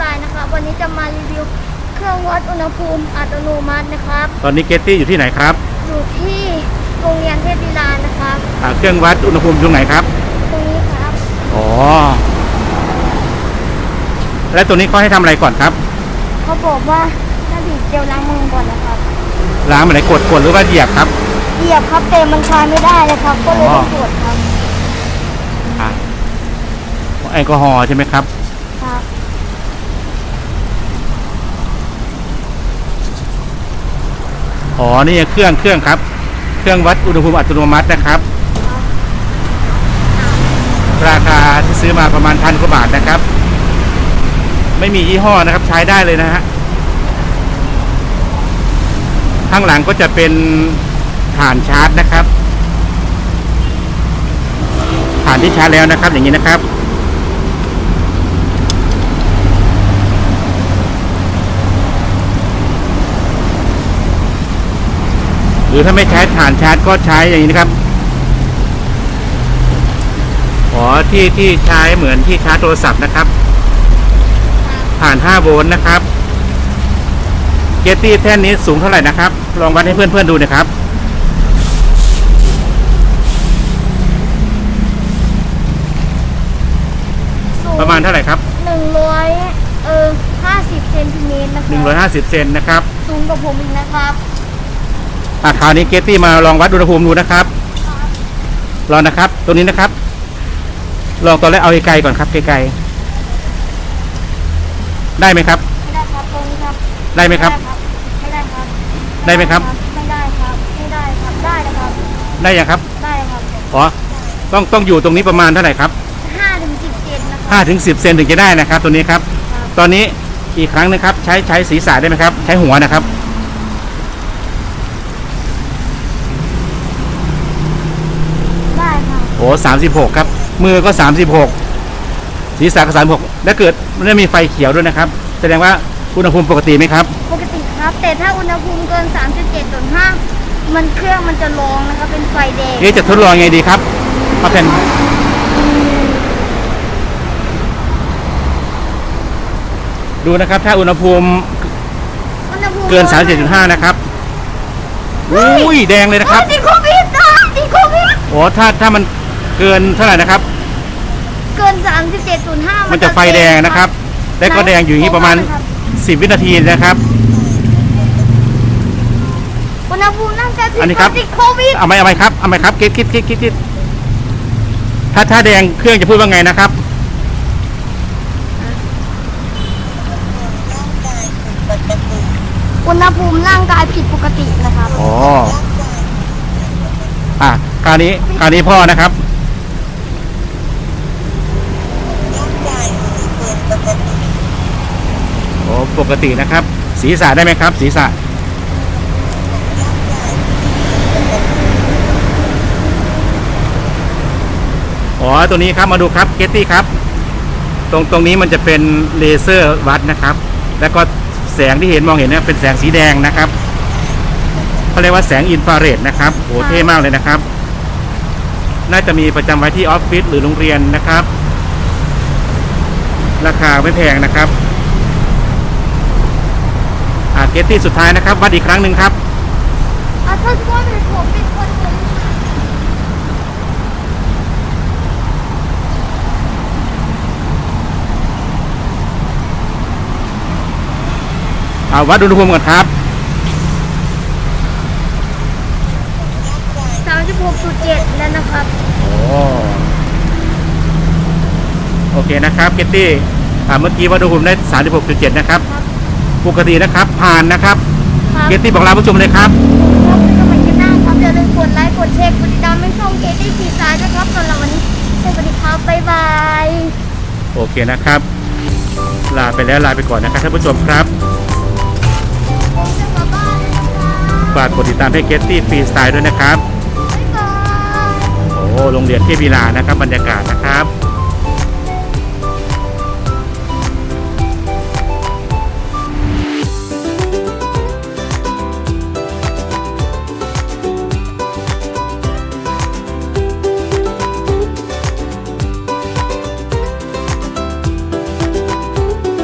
ผมเกตตี้ฟรีสไตล์นะครับ วันนี้จะมารีวิวเครื่องวัดอุณหภูมิอัตโนมัตินะครับ ตอนนี้เกตตี้อยู่ที่ไหนครับ อยู่ที่โรงเรียนเทพวิลานะครับอ่าเครื่องวัดอุณหภูมิอยู่ตรงไหนครับ ตรงนี้ครับอ๋อ และตัวนี้เขาให้ทำอะไรก่อนครับ เขาบอกว่าถ้าบีบเจลล้างมือก่อนนะครับล้างอะไรกดกดหรือว่าเหยียบครับ เหยียบครับแต่มันใช้ไม่ได้เลยครับ ก็เลยอ๋อต้องกดครับ อ่าแอลกอฮอล์ใช่ไหมครับ ครับ อ๋อ นี่เครื่องเครื่องครับ เครื่องวัดอุณหภูมิอัตโนมัตินะครับ ราคาที่ซื้อมาประมาณพันกว่าบาทนะครับ ไม่มียี่ห้อนะครับใช้ได้เลยนะฮะ ข้างหลังก็จะเป็นฐานชาร์จนะครับ ฐานที่ชาร์จแล้วนะครับ อย่างนี้นะครับ หรือถ้าไม่ใช้ฐานชาร์จก็ใช้อย่างนี้นะครับอ๋อที่ที่ใช้เหมือนที่ชาร์จโทรศัพท์นะครับ ผ่าน 5 โวลต์นะครับ เกตตี้แท่นนี้สูงเท่าไหร่นะครับ ลองวัดให้เพื่อนๆดูหนะครับสูงประมาณเท่าไหร่ครับหนึ่งร้อยเออห้าสิบเซนติเมตรนะครับ150เซนนะครับ สูงกว่าผมอีกนะครับ อะคราวนี้เกตตี้มาลองวัดอุณหภูมิดูนะครับลองนะครับ ตัวนี้นะครับ ลองตอนแรกเอาไกลๆก่อนครับไกลๆได้ไหมครับ ไม่ได้ครับตรงนี้ครับ ได้ไหมครับ ไม่ได้ครับ ได้ไหมครับ ไม่ได้ครับ ไม่ได้ครับ ได้นะครับ ได้ยังครับได้ครับอ๋อต้องต้องอยู่ตรงนี้ประมาณเท่าไหร่ครับห้าถึงสิบเซนนะครัห้าถึงสิบเซนถึงจะได้นะครับ ตัวนี้ครับครับตอนนี้อีกครั้งหนึงครับ ใช้ใช้ศีรษะได้ไหมครับ ใช้หัวนะครับ ได้ครับ โอ้สามสิบหกครับ มือก็สามสิบหกศีรษะก็สามหกแล้วเกิดมันได้มีไฟเขียวด้วยนะครับ แสดงว่าอุณหภูมิปกติไหมครับ ปกติครับ แต่ถ้าอุณหภูมิเกิน 37.5 มันเครื่องมันจะร้องนะครับ เป็นไฟแดงนี่จะทดลองยังไงดีครับเอาแผ่นดูนะครับ ถ้าอุณหภูมิอุณหภูมิเกิน 37.5 นะครับอุ้ยแดงเลยนะครับเฮ้ยติดโควิดนะติดโควิดโอ้ถ้าถ้ามัน เกินเท่าไหร่นะครับ เกิน 37.5มันจะไฟแดงนะครับ และก็แดงอยู่อย่างนี้ประมาณ 10 วินาทีนะครับ อุณหภูมิร่างกายผิดอันนี้ครับติดโควิดเอาไหมเอาไหมครับเอาไหมครับคิดคิดคิดคิดคิดถ้าถ้าแดงเครื่องจะพูดว่าไงนะครับ อุณหภูมิร่างกายผิดปกตินะครับ อ๋อ อะคราวนี้คราวนี้พ่อนะครับ โอ้ ปกตินะครับ ศีรษะได้ไหมครับ ศีรษะอ๋อตัวนี้ครับมาดูครับเกตตี้ครับ ตรงตรงนี้มันจะเป็นเลเซอร์วัดนะครับ แล้วก็แสงที่เห็นมองเห็นเนี่ยเป็นแสงสีแดงนะครับเขาเรียกว่าแสงอินฟราเรดนะครับโหเท่มากเลยนะครับ น่าจะมีประจำไว้ที่ออฟฟิศหรือโรงเรียนนะครับ ราคาไม่แพงนะครับ เกตตี้สุดท้ายนะครับ วัดอีกครั้งหนึ่งครับอะถ้าสมมติว่าเป็นผมเป็นคนผมอ่าวัดอุณหภูมิก่อนครับ36.7แล้วนะครับ โอ้โอเคนะครับเกตตี้อ่าเมื่อกี้วัดอุณหภูมิได้ 36.7 นะครับ ครับ ปกตินะครับ ผ่านนะครับครับเกตตี้บอกลาผู้ชมเลยครับครับเป็นกำลังใจหน้าครับอย่าลืมกดไลค์ กดแชร์ กดติดตามให้ช่องเกตตี้ฟีซายด้วยครับสำหรับวันนี้สวัสดีครับบ๊ายบาย โอเคนะครับ ลาไปแล้วลาไปก่อนนะครับท่านผู้ชมครับ ผมจะกลับบ้านแล้วนะครับฝากกดติดตามให้เกตตี้ฟรีสไตล์ด้วยนะครับ บ๊ายบาย โอ้โรงเรียนเทพวีลานะครับบรรยากาศนะครับ